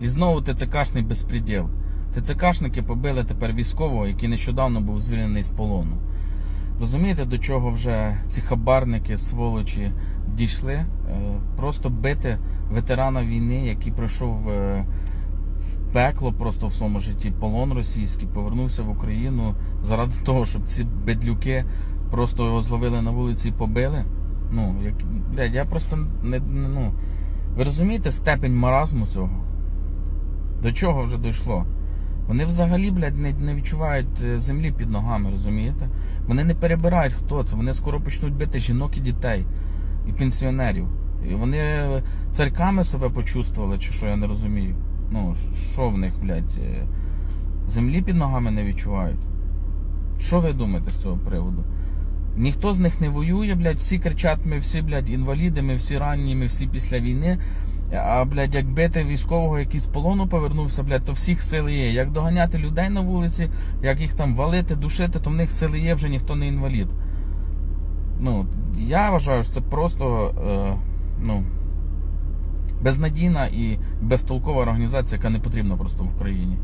І знову ТЦКшний безпреділ. ТЦКшники побили тепер військового, який нещодавно був звільнений з полону. Розумієте, до чого вже ці хабарники, сволочі дійшли? Е, Просто бити ветерана війни, який пройшов е, в пекло просто в своєму житті, полон російський, повернувся в Україну заради того, щоб ці бедлюки просто його зловили на вулиці і побили. Ну, як, блядь, я просто не, ну. Ви розумієте степень маразму цього? До чого вже дійшло? Вони взагалі, блядь, не, не відчувають е, землі під ногами, розумієте? Вони не перебирають, хто це. Вони скоро почнуть бити жінок і дітей, і пенсіонерів. І вони е, царьками себе почувствували, чи що я не розумію. Ну, що в них, блядь, е, землі під ногами не відчувають? Що ви думаєте з цього приводу? Ніхто з них не воює, блядь, всі кричать, ми всі, блядь, інваліди, ми всі ранні, ми всі після війни. А, блядь, як бити військового, який з полону повернувся, блядь, то всіх сили є. Як доганяти людей на вулиці, як їх там валити, душити, то в них сили є, вже ніхто не інвалід. Ну, я вважаю, що це просто е, ну, безнадійна і безтолкова організація, яка не потрібна просто в Україні.